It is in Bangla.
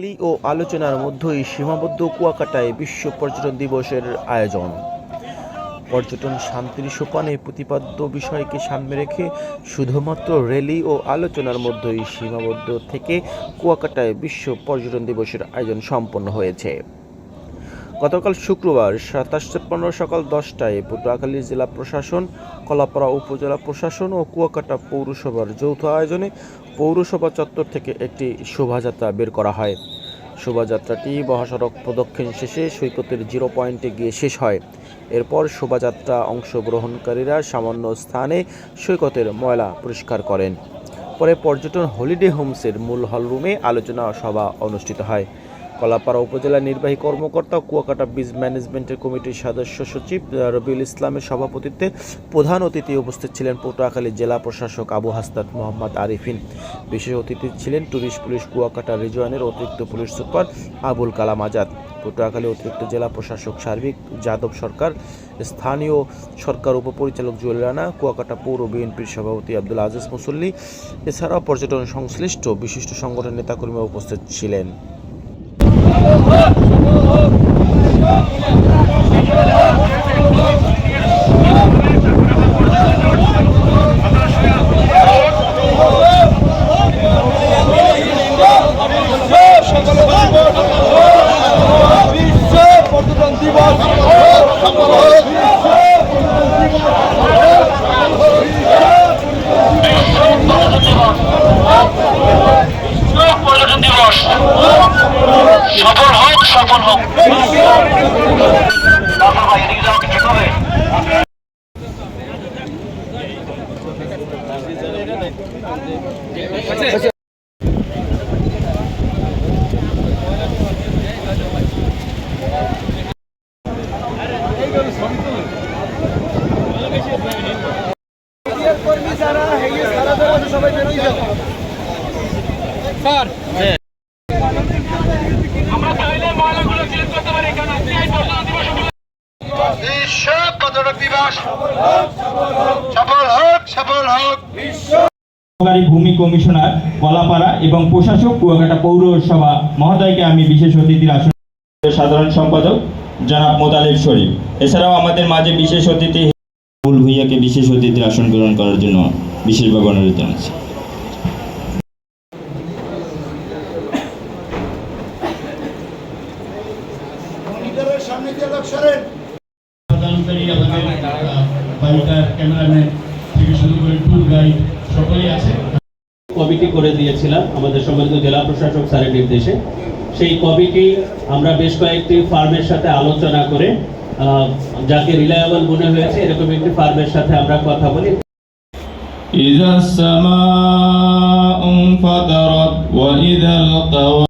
র্যালি ও আলোচনার মধ্যেই সীমাবদ্ধ কুয়াকাটায় বিশ্ব পর্যটন দিবসের আয়োজন। পর্যটন শান্তির সোপানে প্রতিপাদ্য বিষয়কে সামনে রেখে শুধুমাত্র র্যালি ও আলোচনার মধ্যেই সীমাবদ্ধ থেকে কুয়াকাটায় বিশ্ব পর্যটন দিবসের আয়োজন সম্পন্ন হয়েছে। গতকাল শুক্রবার সাতাশ সেপ্টেম্বর সকাল দশটায় পটুয়াখালী জেলা প্রশাসন, কলাপাড়া উপজেলা প্রশাসন ও কুয়াকাটা পৌরসভার যৌথ আয়োজনে পৌরসভা চত্বর থেকে একটি শোভাযাত্রা বের করা হয়। শোভাযাত্রাটি মহাসড়ক প্রদক্ষিণ শেষে সৈকতের জিরো পয়েন্টে গিয়ে শেষ হয়। এরপর শোভাযাত্রা অংশগ্রহণকারীরা সামান্য স্থানে সৈকতের ময়লা পরিষ্কার করেন। পরে পর্যটন হলিডে হোমসের মূল হলরুমে আলোচনা সভা অনুষ্ঠিত হয়। কলাপাড়া উপজেলা নির্বাহী কর্মকর্তা কুয়াকাটা বীজ ম্যানেজমেন্টের কমিটির সদস্য সচিব রবিউল ইসলামের সভাপতিত্বে প্রধান অতিথি উপস্থিত ছিলেন পটুয়াখালী জেলা প্রশাসক আবু হাসনাত মোহাম্মদ আরিফিন। বিশেষ অতিথি ছিলেন টুরিস্ট পুলিশ কুয়াকাটা রিজওয়ানের অতিরিক্ত পুলিশ সুপার আবুল কালাম আজাদ। পটুয়াখালী অতিরিক্ত জেলা প্রশাসক সার্বিক যাদব সরকার, স্থানীয় সরকার উপপরিচালক জুয়েল রানা, কুয়াকাটা পৌর বিএনপির সভাপতি আব্দুল আজিজ মুসল্লি। এছাড়াও পর্যটন সংশ্লিষ্ট বিশিষ্ট সংগঠনের নেতাকর্মীরা উপস্থিত ছিলেন বিশ্ব পর্যটন দিবস পর্যটন দিবস সফল হোক সফল হোক। আমরা বিশ্ব পর্যটন দিবস। সফল হোক সফল হোক। ভূমি কমিশনার কলাপাড়া এবং প্রশাসক কুয়াকাটা পৌরসভা মহোদয়কে আমি বিশেষ অতিথির আসন সাধারণ সম্পাদক জনাব মোতালেব শরীফ। এছাড়াও আমাদের মাঝে বিশেষ অতিথি বুল ভুইয়াকে বিশেষ অতিথির আসন গ্রহণ করার জন্য বিশেষভাবে অনুরোধ জানাচ্ছি। সামনে দিয়ে লোক সরেন। প্রদানকারী আমাদের বালিকার ক্যামেরাম্যান থেকে শুরু করে ট্যুর গাইড সকলেই আছে কমিটি করে দিয়েছিলাম আমাদের সম্মানিত জেলা প্রশাসক স্যারের নির্দেশে সেই কমিটি আমরা বেশ কয়েকটি ফার্মের সাথে আলোচনা করে আহ, যাকে রিলায়েবল মনে হয়েছে এরকম একটি ফার্মের সাথে আমরা কথা বলি إذا السماء انفطرت وإذا القوى